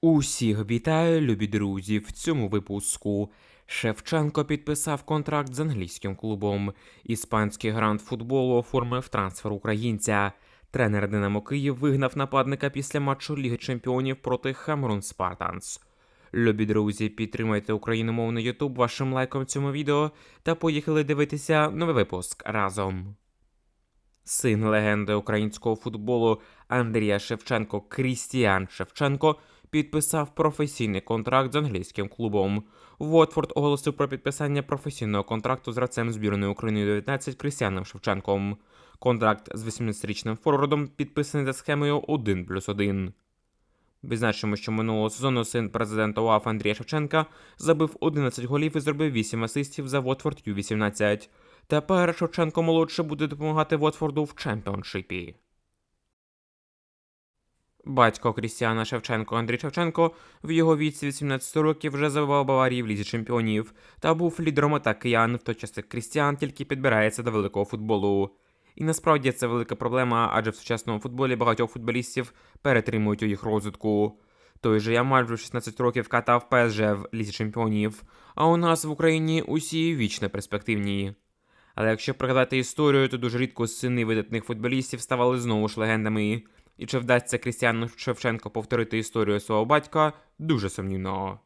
Усіх вітаю, любі друзі. В цьому випуску Шевченко підписав контракт з англійським клубом. Іспанський грант футболу оформив трансфер українця. Тренер Динамо Київ вигнав нападника після матчу Ліги Чемпіонів проти Хамрун Спартанс. Любі друзі, підтримайте україномовний Ютуб вашим лайком цьому відео та поїхали дивитися новий випуск разом. Син легенди українського футболу Андрія Шевченко Крістіан Шевченко підписав професійний контракт з англійським клубом. Уотфорд оголосив про підписання професійного контракту з гравцем збірної України 19 Крістіаном Шевченком. Контракт з 18-річним форвардом підписаний за схемою 1 плюс 1. Відзначимо, що минулого сезону син президента УАФ Андрія Шевченка забив 11 голів і зробив 8 асистів за Вотфорд Ю-18. Тепер Шевченко молодший буде допомагати Вотфорду в чемпіоншипі. Батько Крістіана Шевченко Андрій Шевченко в його віці 18 років вже забивав Баварії в лізі чемпіонів та був лідером атак киян, в той час як Крістіан тільки підбирається до великого футболу. І насправді це велика проблема, адже в сучасному футболі багатьох футболістів перетримують у їх розвитку. Той же Ямаль вже в 16 років катав ПСЖ в лізі чемпіонів, а у нас в Україні усі вічно перспективні. Але якщо пригадати історію, то дуже рідко сини видатних футболістів ставали знову ж легендами. І чи вдасться Крістіану Шевченко повторити історію свого батька, дуже сумнівно.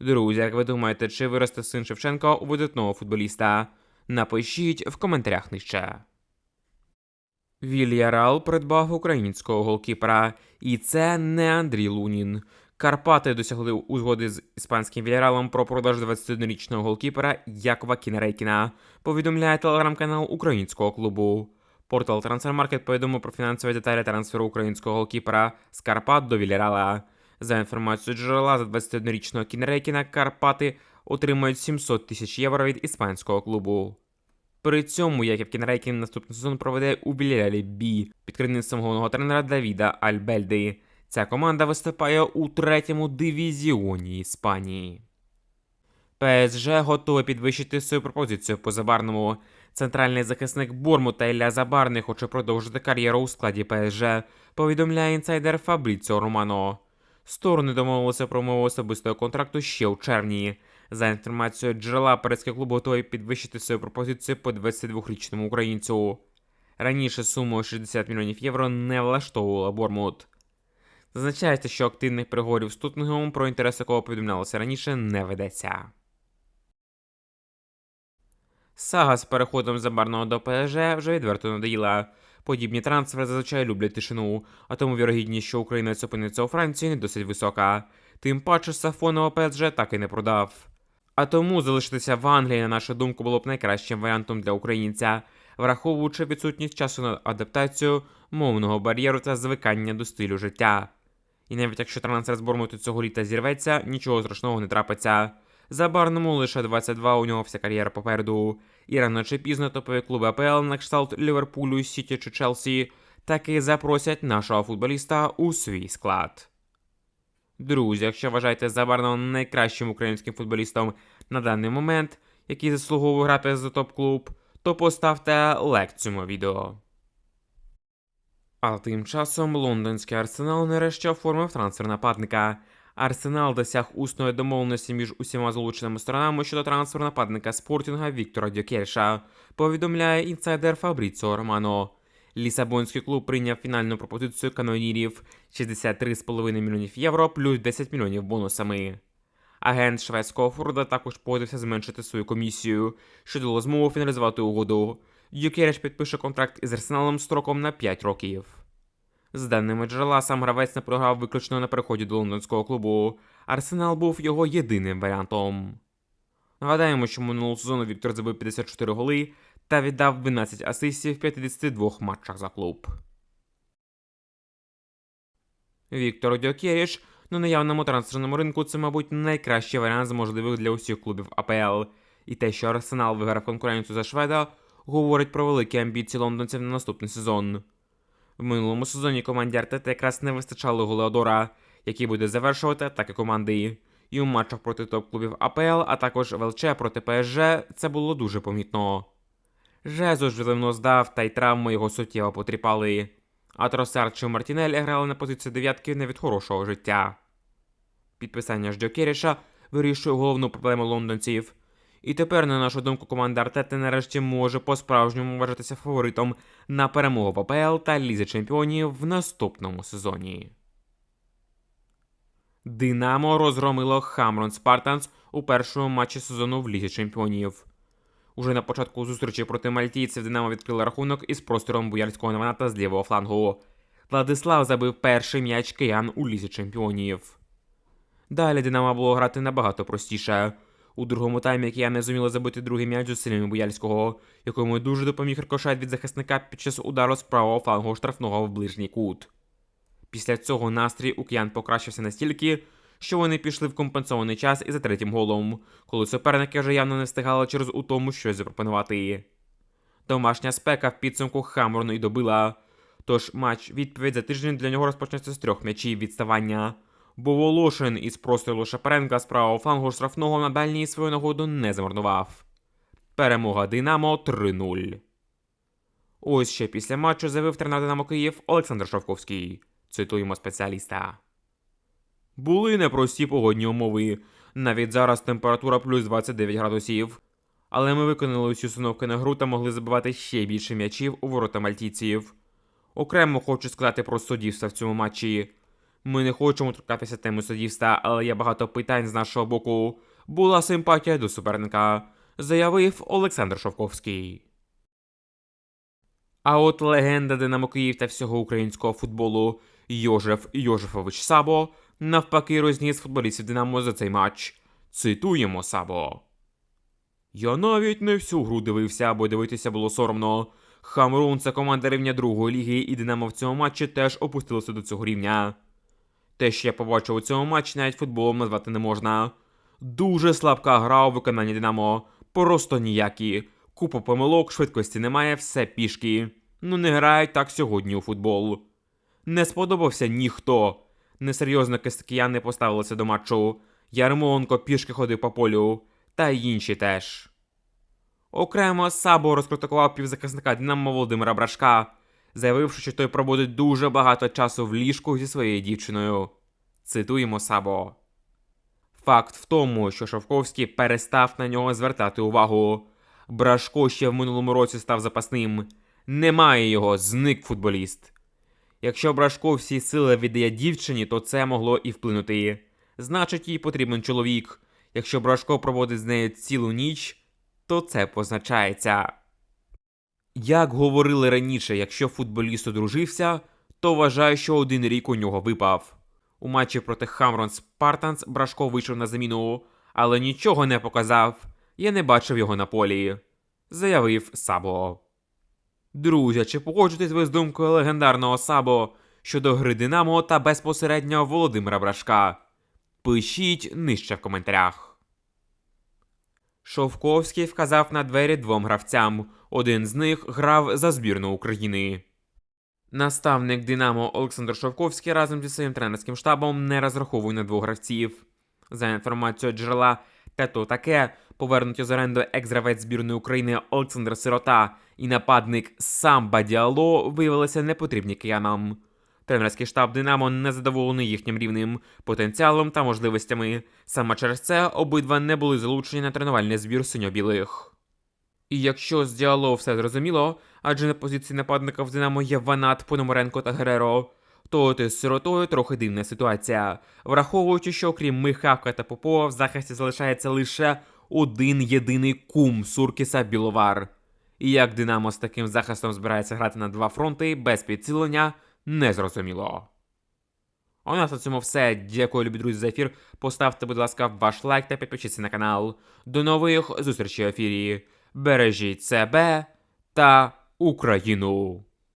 Друзі, як ви думаєте, чи виросте син Шевченка у видатного футболіста? Напишіть в коментарях нижче. Вільярал придбав українського голкіпера, і це не Андрій Лунін. Карпати досягли узгоди з іспанським Вільяралом про продаж 21-річного голкіпера Якова Кінерейкіна, повідомляє телеграм-канал українського клубу. Портал Transfermarkt повідомив про фінансові деталі трансферу українського голкіпера з Карпат до Вільярала. За інформацією джерела, за 21-річного Кінерейкіна Карпати отримають 700 тисяч євро від іспанського клубу. При цьому Яків Кінрейкін наступний сезон проведе у Вільяралі Бі під керівництвом головного тренера Давіда Альбельди. Ця команда виступає у третьому дивізіоні Іспанії. ПСЖ готове підвищити свою пропозицію по Забарному. Центральний захисник Бормута Ілля Забарний хоче продовжити кар'єру у складі ПСЖ, повідомляє інсайдер Фабріціо Романо. Сторони домовилися про мову особистого контракту ще у червні. За інформацією джерела, перецький клуб готовий підвищити свою пропозицію по 22-річному українцю. Раніше сумою 60 мільйонів євро не влаштовувала Бормут. Зазначається, що активних переговорів з Тутнингом, про інтерес якого повідомлялося раніше, не ведеться. Сага з переходом Забарного до ПСЖ вже відверто надоїла. Подібні трансфери зазвичай люблять тишину, а тому вірогідність, що українець опиниться у Франції, не досить висока. Тим паче Сафонова ПСЖ так і не продав. А тому залишитися в Англії, на нашу думку, було б найкращим варіантом для українця, враховуючи відсутність часу на адаптацію, мовного бар'єру та звикання до стилю життя. І навіть якщо трансфер з Бормуту цього літа зірветься, нічого страшного не трапиться. За Барному лише 22, у нього вся кар'єра попереду. І рано чи пізно топові клуби АПЛ на кшталт Ліверпулю, Сіті чи Челсі таки запросять нашого футболіста у свій склад. Друзі, якщо вважаєте Забарного найкращим українським футболістом на даний момент, який заслуговує грати за топ-клуб, то поставте лайк цьому відео. А тим часом лондонський арсенал нарешті оформив трансфер нападника. Арсенал досяг усної домовленості між усіма залученими сторонами щодо трансферу нападника спортінга Віктора Дьокерша, повідомляє інсайдер Фабріціо Романо. Лісабонський клуб прийняв фінальну пропозицію канонірів 63,5 мільйонів євро плюс 10 мільйонів бонусами. Агент шведського форда також погодився зменшити свою комісію, що дало змогу фіналізувати угоду. Дюкереш підпише контракт із арсеналом строком на 5 років. З даними джерела, сам гравець не програв виключно на переході до лондонського клубу. Арсенал був його єдиним варіантом. Нагадаємо, що минулого сезону Віктор забив 54 голи та віддав 12 асистів в 52 матчах за клуб. Віктор Дьокєріш на наявному трансферному ринку це, мабуть, найкращий варіант з можливих для усіх клубів АПЛ. І те, що Арсенал виграв конкуренцію за шведа, говорить про великі амбіції лондонців на наступний сезон. В минулому сезоні команді Артета якраз не вистачало Голеодора, який буде завершувати атаки команди. І у матчах проти топ-клубів АПЛ, а також в ЛЧ проти ПСЖ це було дуже помітно. Жезу ж давно здав, та й травми його суттєво потріпали. А Тросар чи Мартінель грали на позиції дев'ятки не від хорошого життя. підписання ж Керіша вирішує головну проблему лондонців. І тепер, на нашу думку, команда Артети нарешті може по-справжньому вважатися фаворитом на перемогу в АПЛ та Лізі Чемпіонів в наступному сезоні. Динамо розгромило Хамрон Спартанс у першому матчі сезону в Лізі Чемпіонів. Уже на початку зустрічі проти мальтійців Динамо відкрило рахунок із простором боярського наваната з лівого флангу. Владислав забив перший м'яч киян у Лізі Чемпіонів. Далі Динамо було грати набагато простіше. У другому таймі кияни зуміли забити другий м'яч зусиллями Бояльського, якому дуже допоміг рикошет від захисника під час удару з правого флангу штрафного в ближній кут. Після цього настрій у киян покращився настільки, що вони пішли в компенсований час і за третім голом, коли суперники вже явно не встигали через утому щось запропонувати. Домашня спека в підсумку Хаморну і добила. Тож матч відповідь за тиждень для нього розпочнеться з трьох м'ячів відставання. Бо Волошин із прострілу Шапаренка з правого флангу штрафного на дальній свою нагоду не замарнував. Перемога Динамо 3-0. Ось ще після матчу заявив тренер Динамо Київ Олександр Шовковський. Цитуємо спеціаліста. Були непрості погодні умови. Навіть зараз температура плюс 29 градусів. Але ми виконали усі установки на гру та могли забивати ще більше м'ячів у ворота мальтійців. Окремо хочу сказати про суддівство в цьому матчі. Ми не хочемо торкатися теми суддівства, але є багато питань з нашого боку. Була симпатія до суперника, заявив Олександр Шовковський. А от легенда Динамо Київ та всього українського футболу Йожеф Йожефович Сабо навпаки розніс футболістів Динамо за цей матч. Цитуємо Сабо. Я навіть не всю гру дивився, бо дивитися було соромно. Хамрун це команда рівня другої ліги, і Динамо в цьому матчі теж опустилося до цього рівня. Те, що я побачив у цьому матчі, навіть футболом назвати не можна. Дуже слабка гра у виконанні Динамо. Просто ніякі. Купа помилок, швидкості немає, все пішки. Ну не грають так сьогодні у футбол. Не сподобався ніхто. Несерйозно кияни поставилися до матчу. Ярмоленко пішки ходив по полю, та й інші теж. Окремо Сабо розкритикував півзахисника Динамо Володимира Брашка, заявивши, що той проводить дуже багато часу в ліжку зі своєю дівчиною. Цитуємо Сабо. Факт в тому, що Шовковський перестав на нього звертати увагу. Брашко ще в минулому році став запасним. Немає його, зник футболіст. Якщо Брашко всі сили віддає дівчині, то це могло і вплинути. Значить, їй потрібен чоловік. Якщо Брашко проводить з нею цілу ніч, то це позначається. Як говорили раніше, якщо футболіст одружився, то вважаю, що один рік у нього випав. У матчі проти Хамрон Спартанс Брашко вийшов на заміну, але нічого не показав. Я не бачив його на полі, заявив Сабо. Друзі, чи погоджуєтесь ви з думкою легендарного Сабо щодо гри Динамо та безпосередньо Володимира Брашка? Пишіть нижче в коментарях. Шовковський вказав на двері двом гравцям. Один з них грав за збірну України. Наставник Динамо Олександр Шовковський разом зі своїм тренерським штабом не розраховує на двох гравців. За інформацією джерела те то таке, повернуті з оренду екс-гравець збірної України Олександр Сирота і нападник Самба Діало виявилися непотрібні киянам. Тренерський штаб Динамо не задоволений їхнім рівнем, потенціалом та можливостями. Саме через це обидва не були залучені на тренувальний збір синьо-білих. І якщо з діалогу все зрозуміло, адже на позиції нападника в Динамо є Ванат, Пономаренко та Гереро, то от із сиротою трохи дивна ситуація, враховуючи, що окрім Михавка та Попова в захисті залишається лише один єдиний кум Суркіса Біловар. І як Динамо з таким захистом збирається грати на два фронти без підцілення, незрозуміло. А у нас на цьому все. Дякую, любі друзі, за ефір. Поставте, будь ласка, ваш лайк та підпишіться на канал. До нових зустрічей в ефірі. Бережіть себе та Україну!